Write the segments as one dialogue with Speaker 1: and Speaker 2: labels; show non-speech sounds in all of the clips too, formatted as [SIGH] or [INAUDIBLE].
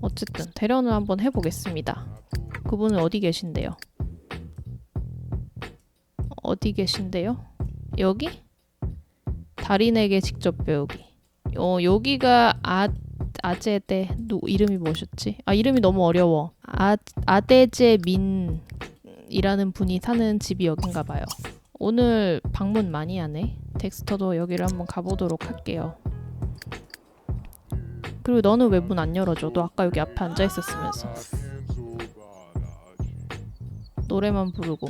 Speaker 1: 어쨌든 대련을 한번 해보겠습니다. 그분은 어디 계신데요? 어디 계신데요? 여기? 달인에게 직접 배우기. 어 여기가 아 아제데 누 이름이 뭐셨지? 아 이름이 너무 어려워. 아 아데제 민이라는 분이 사는 집이 여긴가 봐요. 오늘 방문 많이 하네. 덱스터도 여기를 한번 가보도록 할게요. 그리고 너는 왜 문 안 열어줘? 너 아까 여기 앞에 앉아 있었으면서 노래만 부르고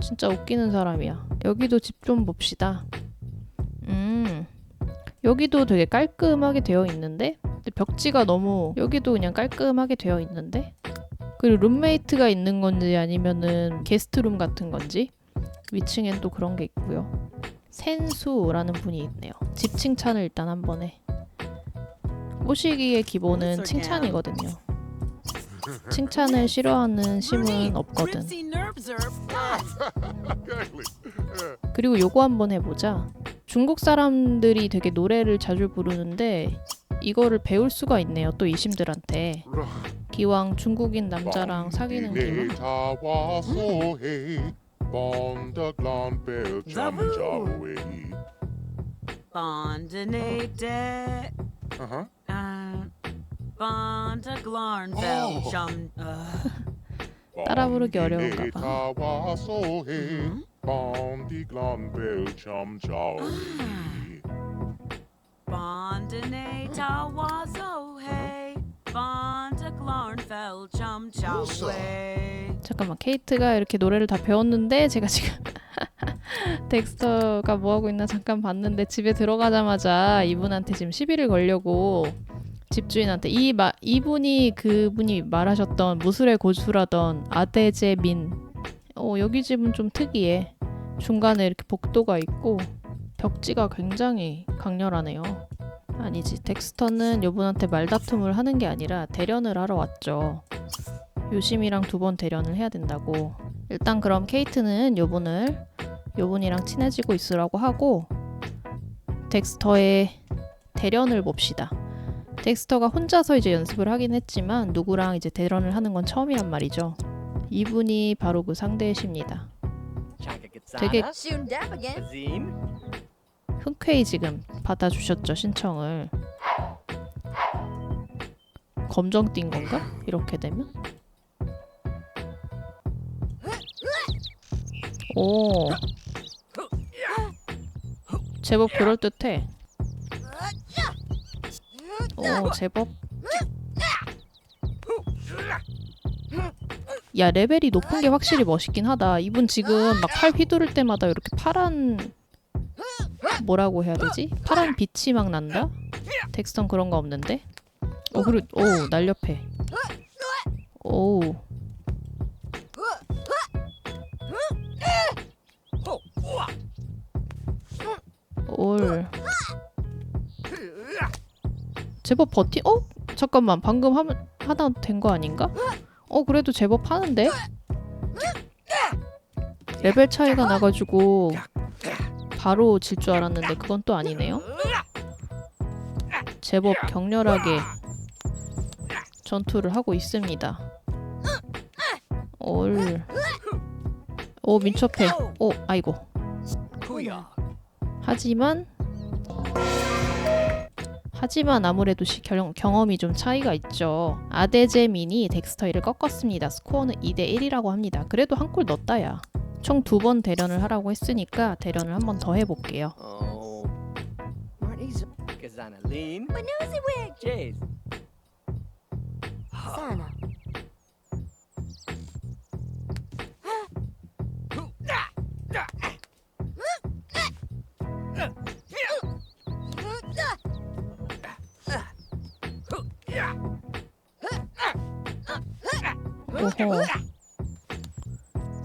Speaker 1: 진짜 웃기는 사람이야. 여기도 집 좀 봅시다. 음 여기도 되게 깔끔하게 되어 있는데 벽지가 너무 여기도 그냥 깔끔하게 되어 있는데 그리고 룸메이트가 있는 건지 아니면은 게스트룸 같은 건지 위층엔 또 그런 게 있고요. 센수라는 분이 있네요. 집 칭찬을 일단 한 번에. 꼬시기의 기본은 칭찬이거든요. 칭찬을 싫어하는 심은 없거든. [LAUGHS] 그리고 요거 한번 해보자. 중국 사람들이 되게 노래를 자주 부르는데 이거를 배울 수가 있네요. 또 이심들한테. 기왕 중국인 남자랑 사귀는 김에
Speaker 2: Uh-huh.
Speaker 3: Uh. Uh,
Speaker 1: 따라 부르기 어려운가 봐.
Speaker 3: 음? Was oh hey.
Speaker 1: 잠깐만 케이트가 이렇게 노래를 다 배웠는데 제가 지금 [LAUGHS] 덱스터가 뭐 하고 있나 잠깐 봤는데 집에 들어가자마자 이분한테 지금 시비를 걸려고 집주인한테 이 마, 이분이 그분이 말하셨던 무술의 고수라던 아데제민. 어 여기 집은 좀 특이해. 중간에 이렇게 복도가 있고 벽지가 굉장히 강렬하네요. 아니지 덱스터는 이분한테 말다툼을 하는 게 아니라 대련을 하러 왔죠. 요심이랑 두 번 대련을 해야 된다고. 일단 그럼 케이트는 요분을 요분이랑 친해지고 있으라고 하고 덱스터의 대련을 봅시다. 덱스터가 혼자서 이제 연습을 하긴 했지만 누구랑 이제 대련을 하는 건 처음이란 말이죠. 이분이 바로 그 상대이십니다. 되게. 흔쾌히 지금 받아주셨죠 신청을. 검정 띈 건가? 이렇게 되면? 오. 제법 그럴듯해. 오, 제법. 야, 레벨이 높은 게 확실히 멋있긴 하다. 이분 지금 막 팔 휘두를 때마다 이렇게 파란 뭐라고 해야 되지? 파란 빛이 막 난다? 덱스턴 그런 거 없는데? 오, 그리고 오, 날렵해. 오. 올. 제법 버티. 어? 잠깐만. 방금 하면 하나 된거 아닌가? 어, 그래도 제법 하는데. 레벨 차이가 나가지고 바로 질 줄 알았는데 그건 또 아니네요. 제법 격렬하게 전투를 하고 있습니다. 올. 오 민첩해. 오 아이고. 하지만 하지만 아무래도 시, 경, 경험이 좀 차이가 있죠. 아데제민이 덱스터이를 꺾었습니다. 스코어는 2대 1이라고 합니다. 그래도 한 골 넣었다야. 총 두 번 대련을 하라고 했으니까 대련을 한 번 더 해볼게요.
Speaker 4: Oh.
Speaker 5: Sana.
Speaker 1: 오호.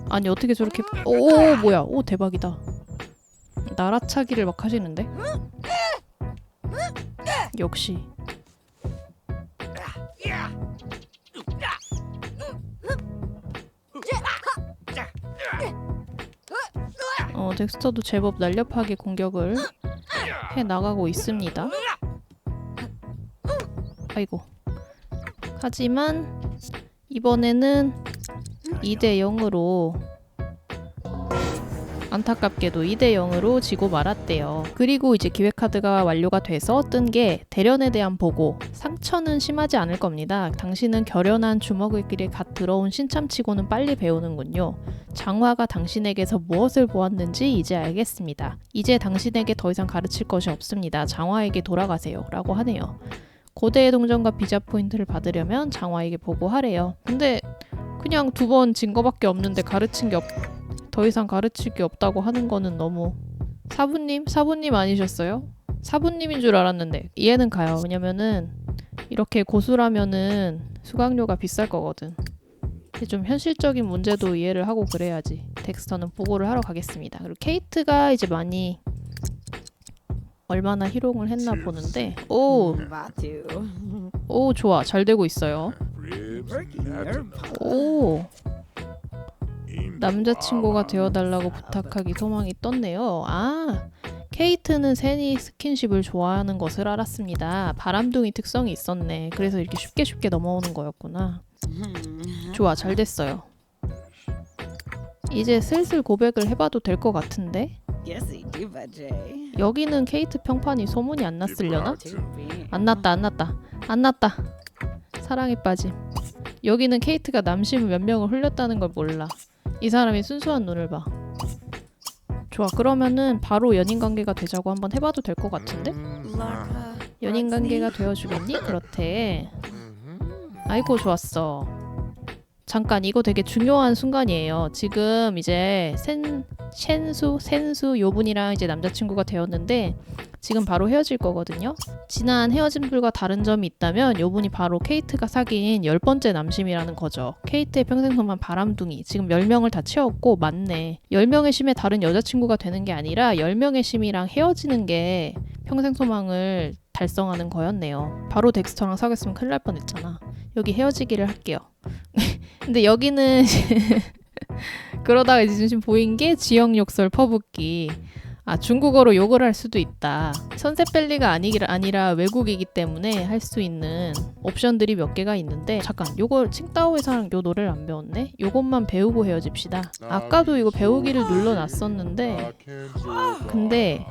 Speaker 1: 아니 어떻게 저렇게 오 뭐야 오 대박이다. 날아차기를 막 하시는데? 역시 어 덱스터도 제법 날렵하게 공격을 해 나가고 있습니다. 아이고 하지만 이번에는 2대 0으로 안타깝게도 2대 0으로 지고 말았대요. 그리고 이제 기획 카드가 완료가 돼서 뜬 게 대련에 대한 보고. 상처는 심하지 않을 겁니다. 당신은 결연한 주먹을 길에 갓 들어온 신참치고는 빨리 배우는군요. 장화가 당신에게서 무엇을 보았는지 이제 알겠습니다. 이제 당신에게 더 이상 가르칠 것이 없습니다. 장화에게 돌아가세요. 라고 하네요. 고대의 동전과 비자 포인트를 받으려면 장화에게 보고하래요. 근데 그냥 두 번 진 거밖에 없는데 가르친 게 없, 더 이상 가르칠 게 없다고 하는 거는 너무 사부님? 사부님 아니셨어요? 사부님인 줄 알았는데 이해는 가요. 왜냐면은 이렇게 고수라면은 수강료가 비쌀 거거든. 좀 현실적인 문제도 이해를 하고 그래야지. 덱스터는 보고를 하러 가겠습니다. 그리고 케이트가 이제 많이 얼마나 희롱을 했나 보는데 오. 오 좋아 잘 되고 있어요. 오 남자친구가 되어달라고 부탁하기 소망이 떴네요. 아 케이트는 세니 스킨십을 좋아하는 것을 알았습니다. 바람둥이 특성이 있었네. 그래서 이렇게 쉽게 쉽게 넘어오는 거였구나. 좋아 잘 됐어요. 이제 슬슬 고백을 해봐도 될 것 같은데
Speaker 4: Yes, he do, Jay.
Speaker 1: 여기는 케이트 평판이 소문이 안 났으려나? 안 났다 안 났다. 안 났다. 사랑에 빠짐. 여기는 케이트가 남심 몇 명을 흘렸다는 걸 몰라. 이 사람이 순수한 눈을 봐. 좋아 그러면은 바로 연인 관계가 되자고 한번 해봐도 될 것 같은데? 연인 관계가 되어주겠니? 그렇대. 아이고 좋았어 잠깐 이거 되게 중요한 순간이에요. 지금 이제 센 센수 요 분이랑 이제 남자친구가 되었는데 지금 바로 헤어질 거거든요 지난 헤어짐들과 다른 점이 있다면 요분이 바로 케이트가 사귄 열 번째 남심이라는 거죠. 케이트의 평생 소만 바람둥이. 지금 10명을 다 채웠고 맞네. 10명의 심에 다른 여자친구가 되는 게 아니라 10명의 심이랑 헤어지는 게 평생 소망을 달성하는 거였네요. 바로 덱스터랑 사귀었으면 큰일 날 뻔했잖아. 여기 헤어지기를 할게요. [LAUGHS] 근데 여기는 [LAUGHS] 그러다가 이제 지금 보인 게 지역 욕설 퍼붓기. 아 중국어로 욕을 할 수도 있다. 선셋벨리가 아니기 아니라 외국이기 때문에 할 수 있는 옵션들이 몇 개가 있는데 잠깐 요거 칭따오에서랑 요 노래를 안 배웠네. 요것만 배우고 헤어집시다. 아까도 이거 배우기를 눌러놨었는데 근데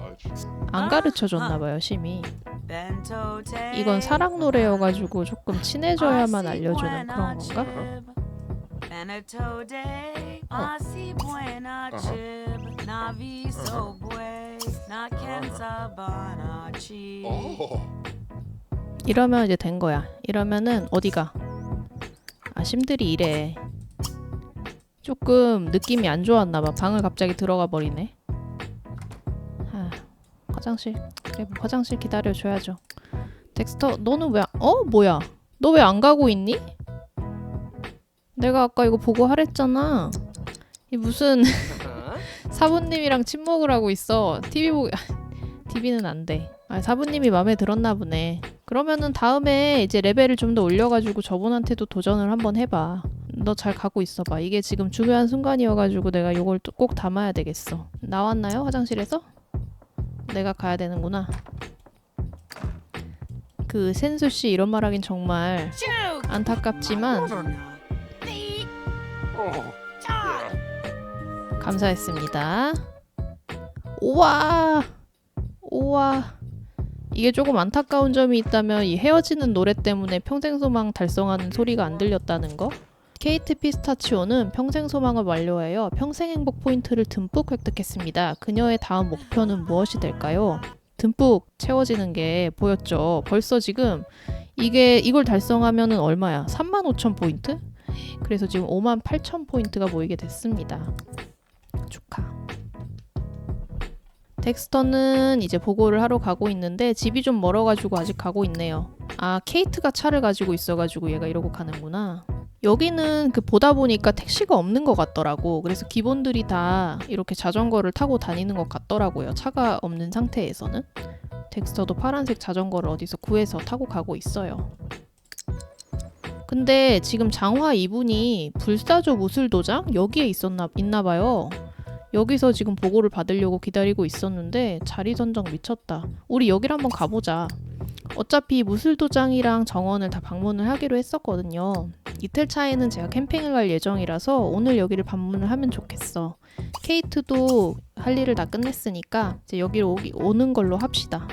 Speaker 1: 안 가르쳐 줬나 봐요 심이. 이건 사랑 노래여가지고 조금 친해져야만 알려주는 그런 건가?
Speaker 3: Benetode, asi buena chib, navi so bue, na kenza bana chi.
Speaker 1: 이러면 이제 된 거야. 이러면은 어디가? 아 심들이 이래. 조금 느낌이 안 좋았나 봐. 방을 갑자기 들어가 버리네. 아, 화장실. 그래 뭐 화장실 기다려 줘야죠. 덱스터 너는 왜 어? 뭐야? 너 왜 안 가고 있니? 내가 아까 이거 보고 하랬잖아. 이 무슨. 사부님이랑 친목을 하고 있어. TV 보기 TV는 안 돼. 아, 사부님이 마음에 들었나 보네. 그러면은 다음에 이제 레벨을 좀 더 올려가지고 저분한테도 도전을 한번 해봐. 너 잘 가고 있어봐. 이게 지금 중요한 순간이어가지고 내가 또꼭 담아야 되겠어. 나왔나요? 화장실에서? 내가 가야 되는구나. 그 센수 씨 이런 말 하긴 정말 안타깝지만 감사했습니다. 우와, 우와. 이게 조금 안타까운 점이 있다면 이 헤어지는 노래 때문에 평생 소망 달성하는 소리가 안 들렸다는 거. 케이트 피스타치오는 평생 소망을 완료하여 평생 행복 포인트를 듬뿍 획득했습니다. 그녀의 다음 목표는 무엇이 될까요? 듬뿍 채워지는 게 보였죠. 벌써 지금 이게 이걸 달성하면은 얼마야? 3만 5천 포인트? 그래서 지금 5만 8천 포인트가 모이게 됐습니다. 축하. 덱스터는 이제 보고를 하러 가고 있는데 집이 좀 멀어가지고 아직 가고 있네요. 아 케이트가 차를 가지고 있어가지고 얘가 이러고 가는구나. 여기는 그 보다 보니까 택시가 없는 것 같더라고. 그래서 기본들이 다 이렇게 자전거를 타고 다니는 것 같더라고요. 차가 없는 상태에서는. 덱스터도 파란색 자전거를 어디서 구해서 타고 가고 있어요. 근데 지금 장화 이분이 불사조 무술도장 여기에 있었나 있나 봐요. 여기서 지금 보고를 받으려고 기다리고 있었는데 자리 선정 미쳤다. 우리 여기를 한번 가보자. 어차피 무술도장이랑 정원을 다 방문을 하기로 했었거든요. 이틀 차에는 제가 캠핑을 갈 예정이라서 오늘 여기를 방문을 하면 좋겠어. 케이트도 할 일을 다 끝냈으니까 이제 여기로 오기, 오는 걸로 합시다.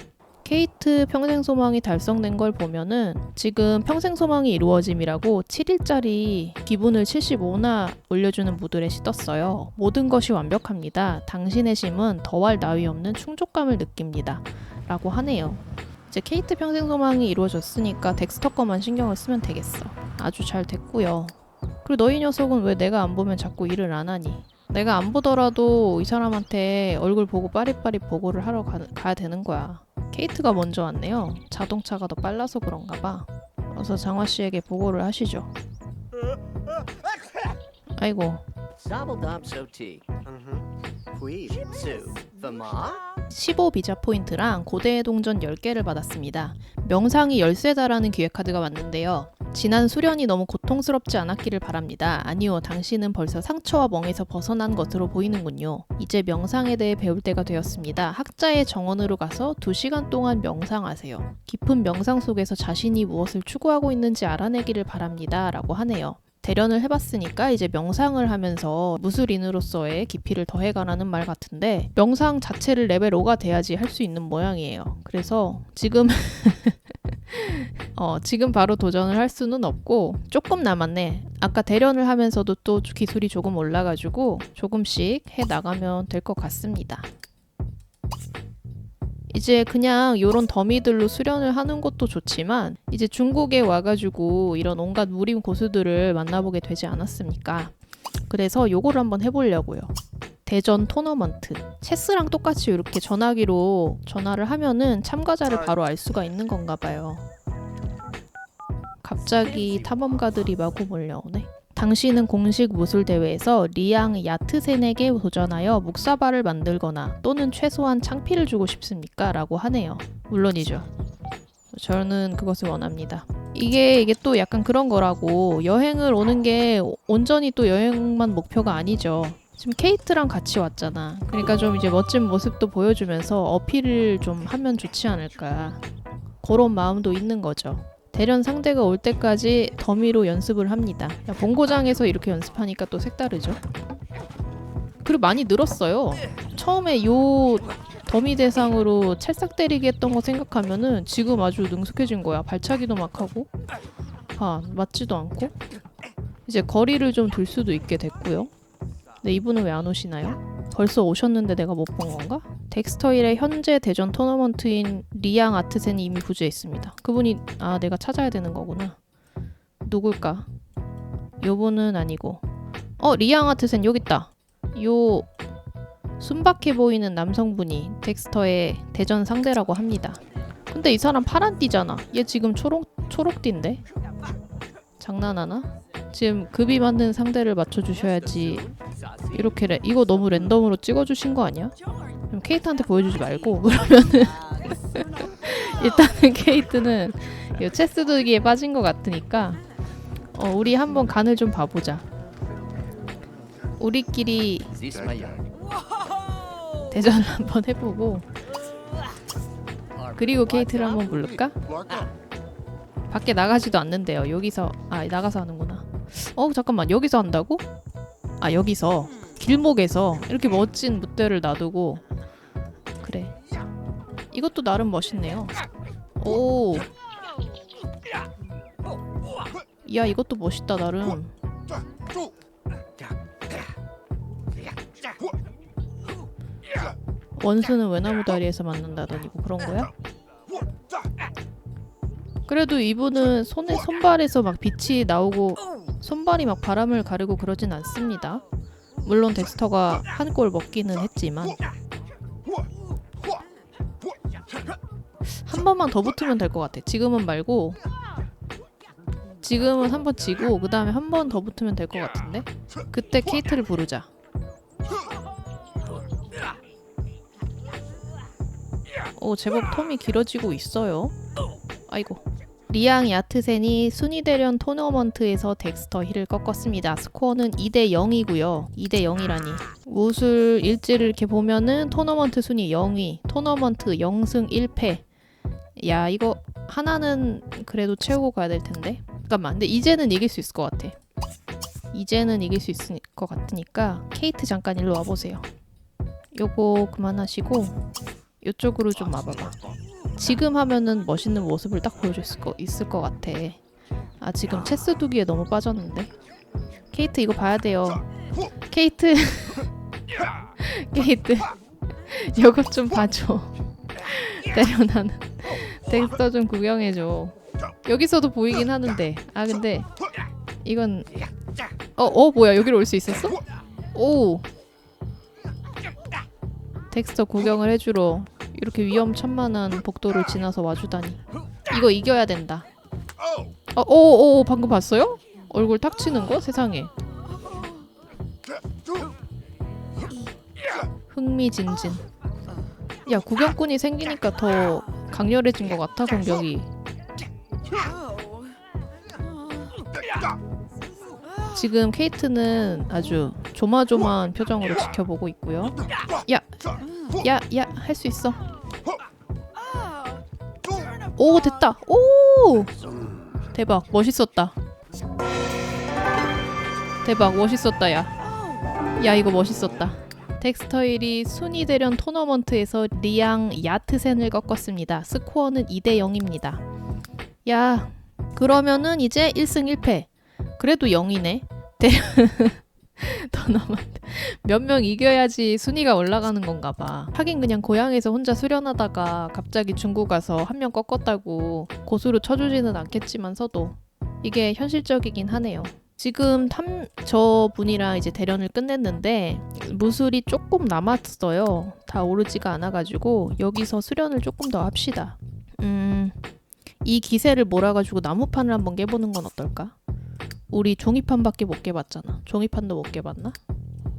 Speaker 1: 케이트 평생 소망이 달성된 걸 보면은 지금 평생 소망이 이루어짐이라고 7일짜리 기분을 75나 올려주는 무드렛이 떴어요. 모든 것이 완벽합니다. 당신의 심은 더할 나위 없는 충족감을 느낍니다. 라고 하네요. 이제 케이트 평생 소망이 이루어졌으니까 덱스터 거만 신경을 쓰면 되겠어. 아주 잘 됐고요. 그리고 너희 녀석은 왜 내가 안 보면 자꾸 일을 안 하니? 내가 안 보더라도 이 사람한테 얼굴 보고 빠릿빠릿 보고를 하러 가, 가야 되는 거야. 케이트가 먼저 왔네요. 자동차가 더 빨라서 그런가 봐. 어서 장화 씨에게 보고를 하시죠. 아이고.
Speaker 4: Mm-hmm.
Speaker 1: 15 비자 포인트랑 고대의 동전 10개를 받았습니다. 명상이 열쇠다라는 기획 카드가 왔는데요. 지난 수련이 너무 고통스럽지 않았기를 바랍니다. 아니요, 당신은 벌써 상처와 멍에서 벗어난 것으로 보이는군요. 이제 명상에 대해 배울 때가 되었습니다. 학자의 정원으로 가서 2시간 동안 명상하세요. 깊은 명상 속에서 자신이 무엇을 추구하고 있는지 알아내기를 바랍니다. 라고 하네요. 대련을 해봤으니까 이제 명상을 하면서 무술인으로서의 깊이를 더해가라는 말 같은데 명상 자체를 레벨 5가 돼야지 할 수 있는 모양이에요. 그래서 지금 [LAUGHS] 어, 지금 바로 도전을 할 수는 없고 조금 남았네. 아까 대련을 하면서도 또 기술이 조금 올라가지고 조금씩 해 나가면 될 것 같습니다. 이제 그냥 요런 더미들로 수련을 하는 것도 좋지만 이제 중국에 와가지고 이런 온갖 무림 고수들을 만나보게 되지 않았습니까? 그래서 요거를 한번 해보려고요. 대전 토너먼트. 체스랑 똑같이 이렇게 전화기로 전화를 하면은 참가자를 바로 알 수가 있는 건가 봐요. 갑자기 탐험가들이 마구 몰려오네. 당신은 공식 무술 대회에서 리앙 야트센에게 도전하여 묵사발을 만들거나 또는 최소한 창피를 주고 싶습니까? 라고 하네요. 물론이죠. 저는 그것을 원합니다. 이게 이게 또 약간 그런 거라고 여행을 오는 게 온전히 또 여행만 목표가 아니죠. 지금 케이트랑 같이 왔잖아. 그러니까 좀 이제 멋진 모습도 보여주면서 어필을 좀 하면 좋지 않을까. 그런 마음도 있는 거죠. 대련 상대가 올 때까지 더미로 연습을 합니다. 야, 본고장에서 이렇게 연습하니까 또 색다르죠. 그리고 많이 늘었어요. 처음에 요 더미 대상으로 찰싹 때리기 했던 거 생각하면은 지금 아주 능숙해진 거야. 발차기도 막 하고. 아, 맞지도 않고. 이제 거리를 좀 둘 수도 있게 됐고요. 근데 이분은 왜 안 오시나요? 벌써 오셨는데 내가 못 본 건가? 덱스터일의 현재 대전 토너먼트인 리앙 아트센이 이미 부재해 있습니다. 그분이 아 내가 찾아야 되는 거구나. 누굴까? 요분은 아니고 어 리앙 아트센 여기 있다. 요 순박해 보이는 남성분이 덱스터의 대전 상대라고 합니다. 근데 이 사람 파란 띠잖아. 얘 지금 초록 초록 띠인데 장난하나? 지금 급이 맞는 상대를 맞춰주셔야지 이렇게 레, 이거 너무 랜덤으로 찍어주신 거 아니야? 그럼 케이트한테 보여주지 말고 [LAUGHS] 그러면은 일단은 케이트는 이 체스 두기에 빠진 것 같으니까 어, 우리 한번 간을 좀 봐보자. 우리끼리. 대전을 한번 해보고 그리고 케이트를 한번 부를까? 밖에 나가지도 않는데요. 여기서 아 나가서 하는구나. 어 잠깐만 여기서 한다고? 아 여기서 길목에서 이렇게 멋진 무대를 놔두고 그래. 이것도 나름 멋있네요. 오. 야 이것도 멋있다 나름. 원수는 외나무 다리에서 만난다더니 뭐 그런 거야? 그래도 이분은 손에 손발에서 막 빛이 나오고 손발이 막 바람을 가르고 그러진 않습니다. 물론 덱스터가 한 골 먹기는 했지만 한 번만 더 붙으면 될 것 같아. 지금은 말고 지금은 한 번 지고 그 다음에 한 번 더 붙으면 될 것 같은데 그때 케이트를 부르자. 오 제법 텀이 길어지고 있어요. 아이고. 리앙 야트센이 순위 대련 토너먼트에서 덱스터 힐을 꺾었습니다. 스코어는 2대 0이고요. 2대 0이라니. 우술 일지를 이렇게 보면은 토너먼트 순위 0위, 토너먼트 0승 1패. 야 이거 하나는 그래도 채우고 가야 될 텐데 잠깐만 근데 이제는 이길 수 있을 것 같아 이제는 이길 수 있을 것 같으니까 케이트 잠깐 일로 와보세요 요거 그만하시고 요쪽으로 좀 와봐봐 지금 하면은 멋있는 모습을 딱 보여줄 수 거, 있을 것 같아. 아 지금 체스 두기에 너무 빠졌는데? 케이트 이거 봐야 돼요. 케이트. [LAUGHS] 케이트. 요것 좀 봐줘. 때려나는. 덱스터 좀 구경해줘. 여기서도 보이긴 하는데. 아 근데 이건 어, 어 뭐야. 여기로 올 수 있었어? 오. 덱스터 구경을 해주러 이렇게 위험천만한 복도를 지나서 와주다니. 이거 이겨야 된다. 어, 오, 오, 오, 방금 봤어요? 얼굴 탁 치는 거? 세상에. 흥미진진. 야 구경꾼이 생기니까 더 강렬해진 것 같아 공격이. 지금 케이트는 아주 조마조마한 표정으로 지켜보고 있고요. 야, 야, 야, 할 수 있어 오 됐다. 오! 대박. 멋있었다. 대박. 멋있었다 야. 야 이거 멋있었다. 덱스터일이 순위 대련 토너먼트에서 리앙 야트센을 꺾었습니다. 스코어는 2대 0입니다. 야 그러면은 이제 1승 1패. 그래도 0이네. 대 [LAUGHS] [LAUGHS] 토너먼트 몇명 이겨야지 순위가 올라가는 건가 봐. 하긴 그냥 고향에서 혼자 수련하다가 갑자기 중국 가서 한 명 꺾었다고 고수로 쳐주지는 않겠지만서도 이게 현실적이긴 하네요. 지금 탐, 저 분이랑 이제 대련을 끝냈는데 무술이 조금 남았어요. 다 오르지가 않아가지고 여기서 수련을 조금 더 합시다. 음, 이 기세를 몰아가지고 나무판을 한번 깨보는 건 어떨까? 우리 종이판밖에 못 깨봤잖아. 종이판도 못 깨봤나?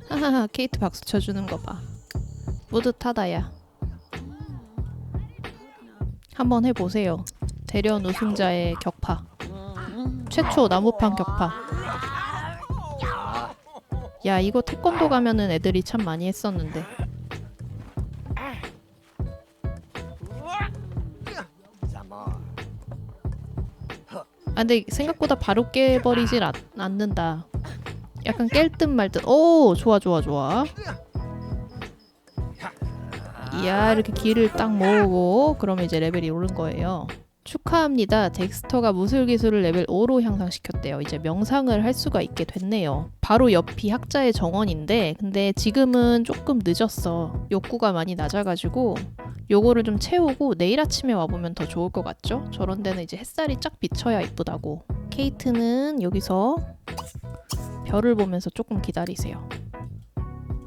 Speaker 1: 하하하 케이트 박수 쳐주는 거 봐. 뿌듯하다 야. 한번 해보세요. 대련 우승자의 격파. 최초 나무판 격파. 야 이거 태권도 가면은 애들이 참 많이 했었는데. 아 근데 생각보다 바로 깨버리질 않, 않는다. 약간 깰 듯 말 듯. 오 좋아 좋아 좋아. 이야 이렇게 길을 딱 모으고 그러면 이제 레벨이 오른 거예요. 축하합니다. 덱스터가 무술 기술을 레벨 5로 향상시켰대요. 이제 명상을 할 수가 있게 됐네요. 바로 옆이 학자의 정원인데 근데 지금은 조금 늦었어. 욕구가 많이 낮아가지고 요거를 좀 채우고 내일 아침에 와보면 더 좋을 것 같죠? 저런 데는 이제 햇살이 쫙 비쳐야 이쁘다고. 케이트는 여기서 별을 보면서 조금 기다리세요.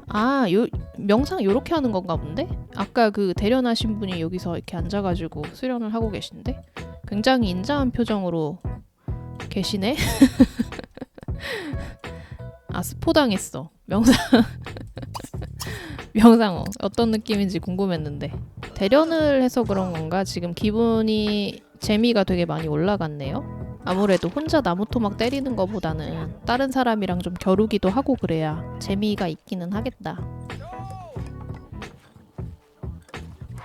Speaker 1: 아, 요 명상 요렇게 하는 건가 본데? 아까 그 대련하신 분이 여기서 이렇게 앉아가지고 수련을 하고 계신데 굉장히 인자한 표정으로 계시네. [LAUGHS] 아 스포당했어. 명상 [LAUGHS] 명상 어, 어떤 느낌인지 궁금했는데 대련을 해서 그런 건가 지금 기분이 재미가 되게 많이 올라갔네요. 아무래도 혼자 나무 토막 때리는 것보다는 다른 사람이랑 좀 겨루기도 하고 그래야 재미가 있기는 하겠다.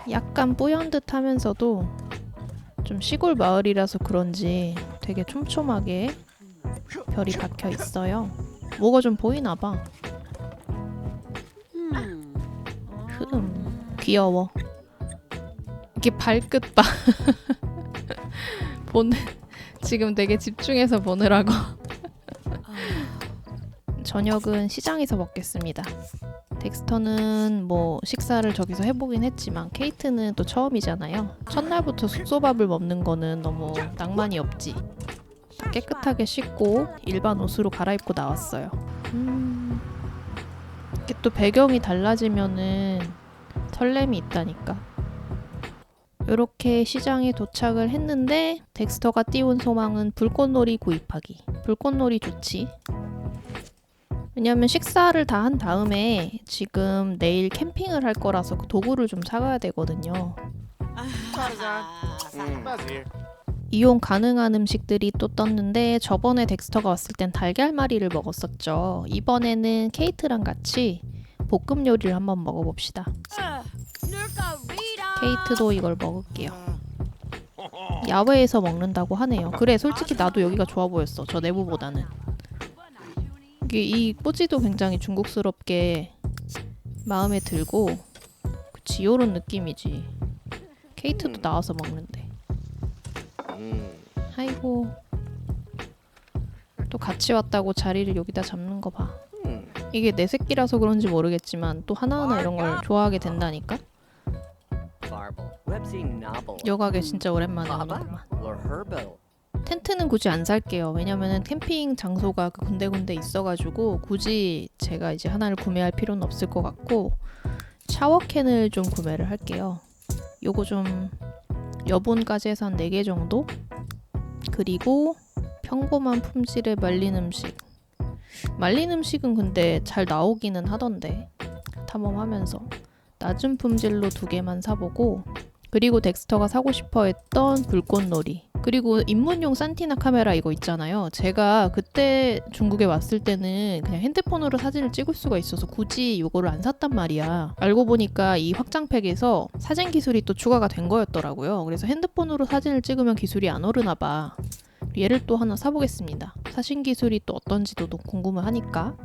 Speaker 1: 약간 뿌연 듯 하면서도 좀 시골 마을이라서 그런지 되게 촘촘하게 별이 박혀 있어요. 뭐가 좀 보이나 봐. 흠, 귀여워. 이렇게 발끝 봐. 보는 지금 되게 집중해서 보느라고. [LAUGHS] 저녁은 시장에서 먹겠습니다. 덱스터는 뭐 식사를 저기서 해보긴 했지만 케이트는 또 처음이잖아요. 첫날부터 숙소밥을 먹는 거는 너무 낭만이 없지. 다 깨끗하게 씻고 일반 옷으로 갈아입고 나왔어요. 음, 이게 또 배경이 달라지면은 설렘이 있다니까. 이렇게 시장에 도착을 했는데 덱스터가 띄운 소망은 불꽃놀이 구입하기. 불꽃놀이 좋지. 왜냐면 식사를 다 한 다음에 지금 내일 캠핑을 할 거라서 그 도구를 좀 사가야 되거든요. 이용 가능한 음식들이 또 떴는데 저번에 덱스터가 왔을 땐 달걀말이를 먹었었죠. 이번에는 케이트랑 같이 볶음 요리를 한번 먹어봅시다. 케이트도 이걸 먹을게요. 야외에서 먹는다고 하네요. 그래 솔직히 나도 여기가 좋아 보였어. 저 내부보다는. 이게 이 꼬지도 굉장히 중국스럽게 마음에 들고 그치 요런 느낌이지. 케이트도 나와서 먹는데.
Speaker 4: 음.
Speaker 1: 아이고 또 같이 왔다고 자리를 여기다 잡는 거 봐.
Speaker 4: 음.
Speaker 1: 이게 내 새끼라서 그런지 모르겠지만 또 하나하나 이런 걸 좋아하게 된다니까. 여가게 진짜 오랜만에. 오는구만. 텐트는 굳이 안 살게요. 왜냐면은 캠핑 장소가 그 군데군데 있어가지고 굳이 제가 이제 하나를 구매할 필요는 없을 것 같고 샤워캔을 좀 구매를 할게요. 요거 좀 여분까지 해서 한 4개 정도? 그리고 평범한 품질의 말린 음식. 말린 음식은 근데 잘 나오기는 하던데 탐험하면서 낮은 품질로 두 개만 사보고 그리고 덱스터가 사고 싶어 했던 불꽃놀이. 그리고 입문용 산티나 카메라 이거 있잖아요. 제가 그때 중국에 왔을 때는 그냥 핸드폰으로 사진을 찍을 수가 있어서 굳이 이거를 안 샀단 말이야. 알고 보니까 이 확장팩에서 사진 기술이 또 추가가 된 거였더라고요. 그래서 핸드폰으로 사진을 찍으면 기술이 안 오르나 봐. 얘를 또 하나 사보겠습니다. 사진 기술이 또 어떤지도 또 궁금하니까.